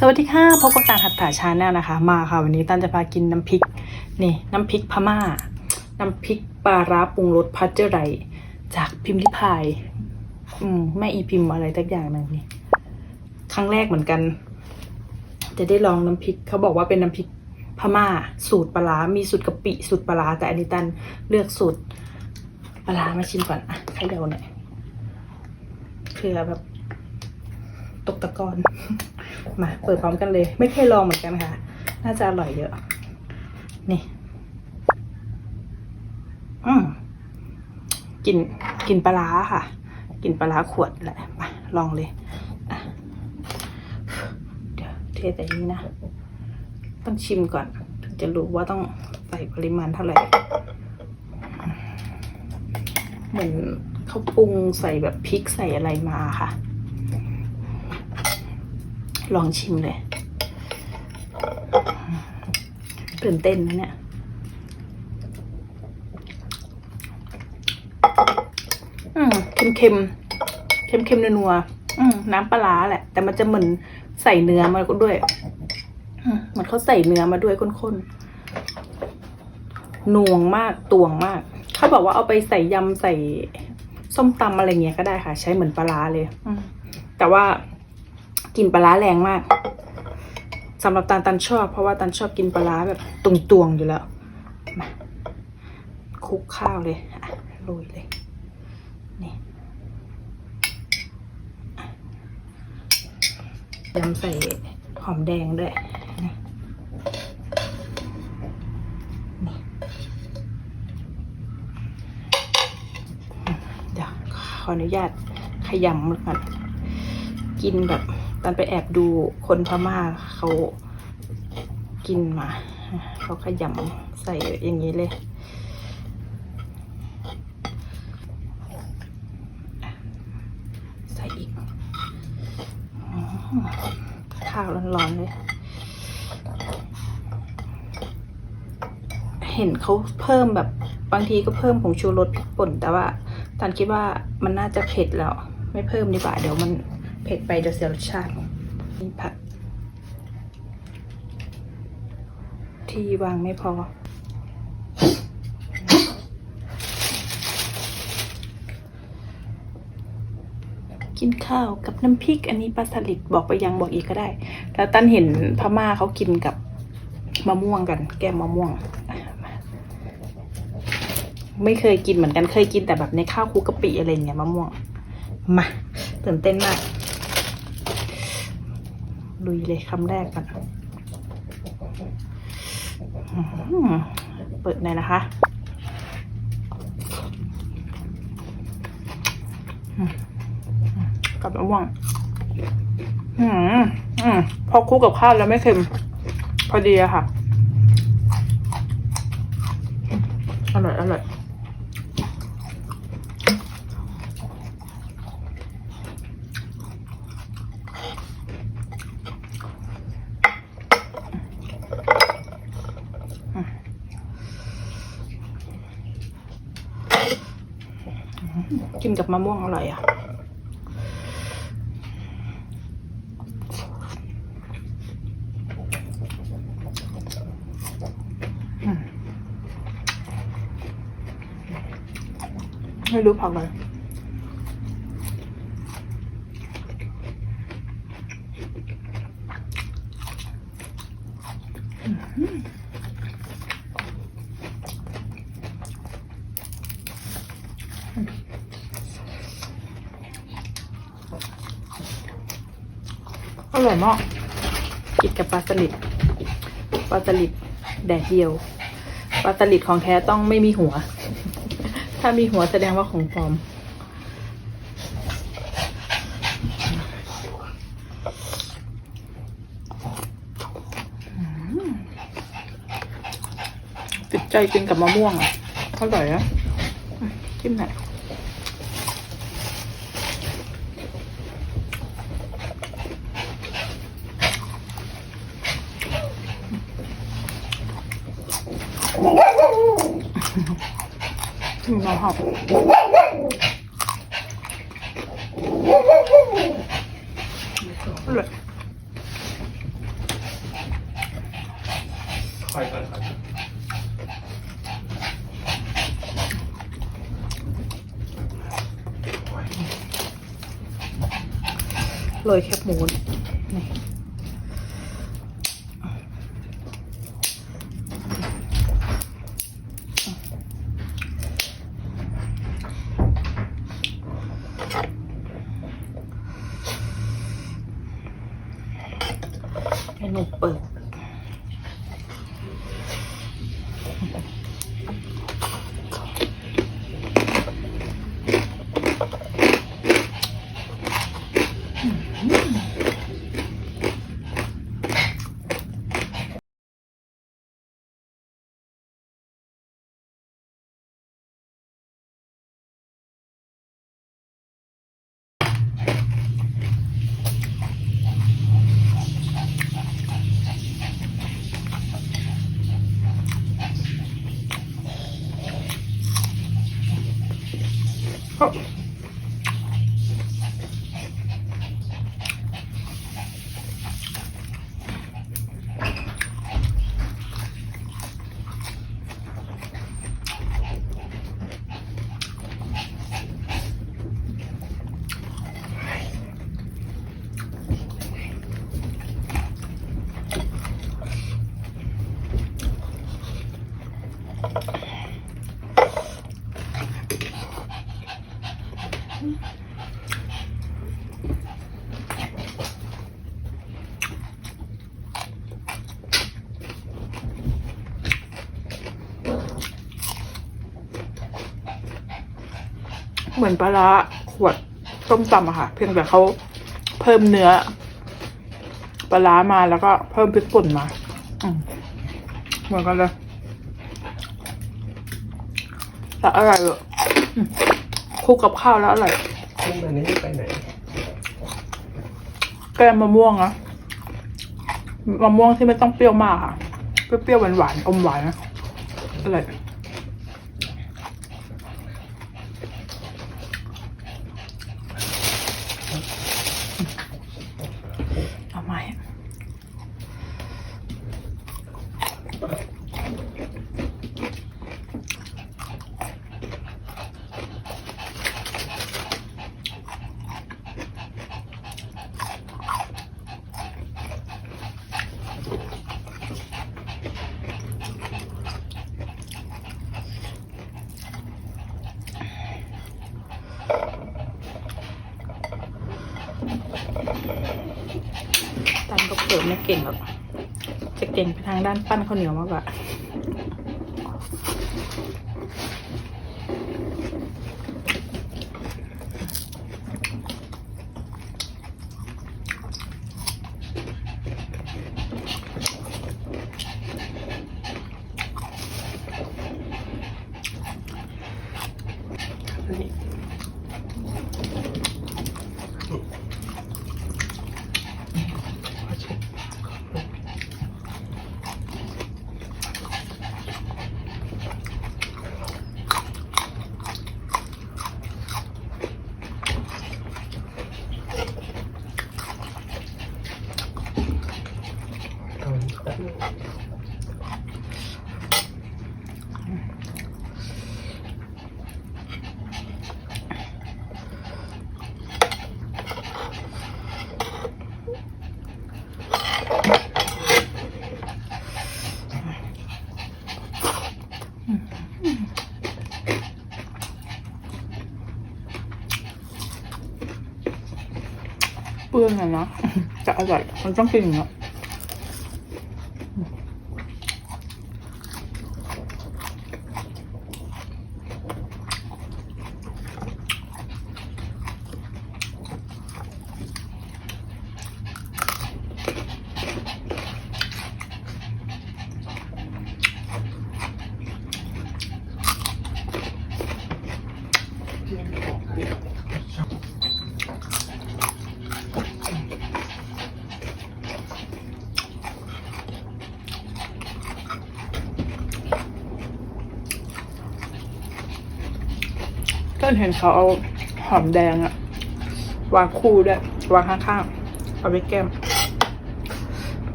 สวัสดีค่ะพบกับตาหัตถาชาแนลนะคะ มาค่ะ วันนี้ตันจะพากินน้ำพริกนี่น้ำพริกพม่า น้ำพริกปลาร้าปรุงรสพัชเจอร์ไรจากพิมพ์ลิพายอืมแม่อีพิมพ์อะไรตักอย่างหนึงนี่ครั้งแรกเหมือนกัน จะได้ลองน้ำพริกเขาบอกว่าเป็นน้ำพริกพม่า สูตรปลามีสูตรกะปิสูตรปลาแต่อันนี้ตันเลือกสูตรปลามาชิมก่อนอะให้เดาหน่อยเผื่อแบบตกตะกอน มาเปิดพร้อมกันเลย ไม่เคยลองเหมือนกันค่ะ น่าจะอร่อยเยอะ นี่ อืมกลินกลินปลาค่ะกลินปลาขวดแหละมาลองเลยเดี๋ยวเทแต่นี้นะ ต้องชิมก่อน ถึงจะรู้ว่าต้องใส่ปริมาณเท่าไหร่ เหมือนเขาปรุงใส่แบบพริกใส่อะไรมาค่ะ ลองชิมเลย ตื่นเต้นนะเนี่ย อืมเค็มเค็มเค็มเค็มๆ นัวๆอืมน้ำปลาแหละ แต่มันจะเหมือนใส่เนื้อมาด้วย อืมเหมือนเขาใส่เนื้อมาด้วยข้นๆนวงมาก ตวงมาก เขาบอกว่าเอาไปใส่ยำใส่ส้มตำอะไรเงี้ยก็ได้ค่ะ ใช้เหมือนปลาร้าเลย อืมแต่ว่า กลิ่นปลาร้าแรงมากสำหรับตันตันชอบ เพราะว่าตันชอบกินปลาร้าแบบตรงๆอยู่แล้วมาคลุกข้าวเลยอะโรยเลยนี่ยำใส่หอมแดงด้วยนี่นี่เดี๋ยวขออนุญาตขยำมันก่อนกินแบบ ตอนไปแอบดูคนพม่าเขากินมา เขาขยำใส่อย่างนี้เลยใส่อีกอืมข้าวร้อนๆเลย เห็นเขาเพิ่มแบบบางทีก็เพิ่มผงชูรสพริกป่น แต่ว่าตันคิดว่ามันน่าจะเผ็ดแล้ว ไม่เพิ่มดีกว่าเดี๋ยวมัน เผ็ดไปเดี๋ยวเสียรสชาตินี่ผัก ที่วางไม่พอ กินข้าวกับน้ำพริก อันนี้ปลาสลิดบอกไปยังบอกอีกก็ได้ แล้วตั้นเห็นพม่าเขากินกับมะม่วงกัน แก้มมะม่วง ไม่เคยกินเหมือนกันเคยกินแต่แบบในข้าวคุกกะปิอะไรเงี้ยมะม่วง มาตื่นเต้นมาก ลุยเลยคำแรกก่อนเปิดหน่อยนะคะกับมะม่วงอืมอืมพอคลุกกับข้าวแล้วไม่เค็ม พอดีอะค่ะ อร่อย อร่อย กินกับมะม่วงอร่อยอะไม่รู้ผักเลยอ ร่อยมากกินกับปลาสลิดปลาสลิดแดดเดียวปลาสลิดของแท้ต้องไม่มีหัว ถ้ามีหัวแสดงว่าของปลอมติดใจกินกับมะม่วงอะอร่อยอะอืมจิ้มหน่อย ถึงเหลยนครับเลยแคบหมูน 好 เหมือนปลาร้าขวดต้มตำอะค่ะ เพียงแต่เขาเพิ่มเนื้อ ปลาร้ามาแล้วก็เพิ่มพริกป่นมาเหมือนกันเลยแต่อร่อยเลย คลุกกับข้าวแล้วอร่อยซึ่งตอนนี้ไปไหนแกงมะม่วงนะมะม่วงที่ไม่ต้องเปรี้ยวมากค่ะเปรี้ยวๆหวานๆอมหวานนะอร่อยเอาไหมตำกับ เก่งแบบจะเก่งไปทางด้านปั้นข้าวเหนียวมากกว่า ต อนแป๊บนึงเปลืองอะนะจะอร่อยมันต้องกินอย่างเงี้ย อนเห็นเขาเอาหอมแดงอะวางคู่ด้วยวางข้างๆ เอาไปแก้ม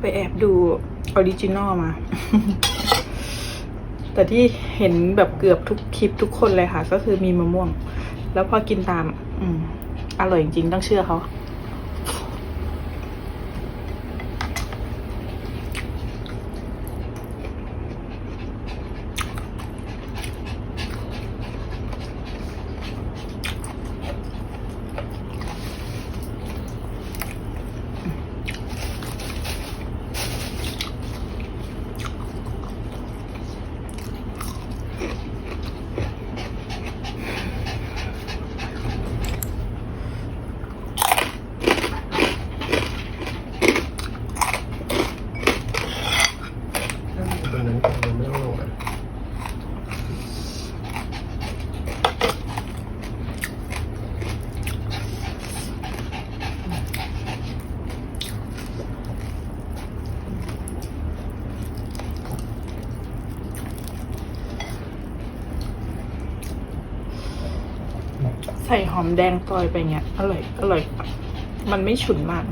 ไปแอบดูออริจินอลมา แต่ที่เห็นแบบเกือบทุกคลิปทุกคนเลยค่ะ ก็คือมีมะม่วง แล้วพอกินตาม อืม อร่อยจริงๆ ต้องเชื่อเขา นั้นก่อนไม่ต้องลงอะใส่หอมแดงซอยไปเงี้ยอร่อยอร่อย มันไม่ฉุนมาก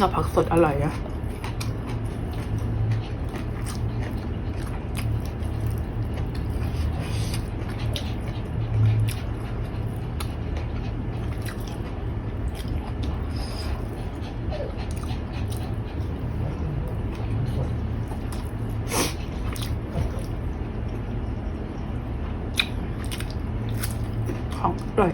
กับผักสดอร่อยอะของอร่อย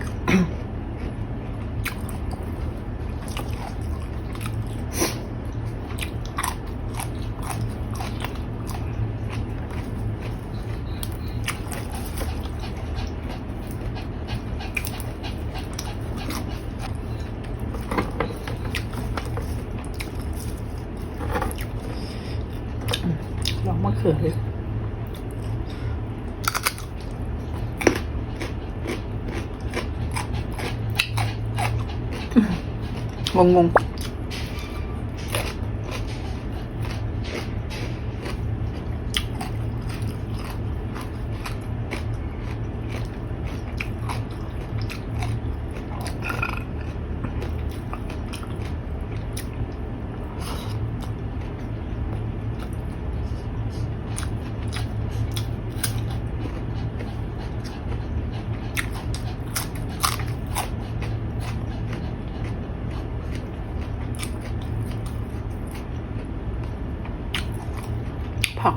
ลองมะเ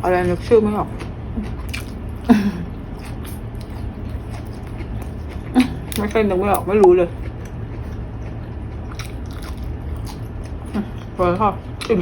อะไรนึกชื่อไม่ออกไม่ใช่นึกไม่ออกไม่รู้เลยอืมพอแล้วค่ะอิ่ม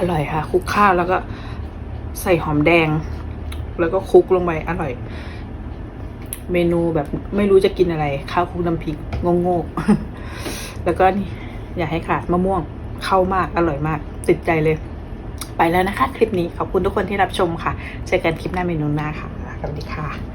อร่อยค่ะคลุกข้าวแล้วก็ใส่หอมแดง แล้วก็คลุกลงไปอร่อย เมนูแบบไม่รู้จะกินอะไร ข้าวคลุกน้ำพริกโง่ๆแล้วก็นี่อย่าให้ขาดมะม่วงเข้ามากอร่อยมาก ติดใจเลย ไปแล้วนะคะ คลิปนี้ขอบคุณทุกคนที่รับชมค่ะ เจอกันคลิปหน้าเมนูหน้าค่ะสวัสดีค่ะ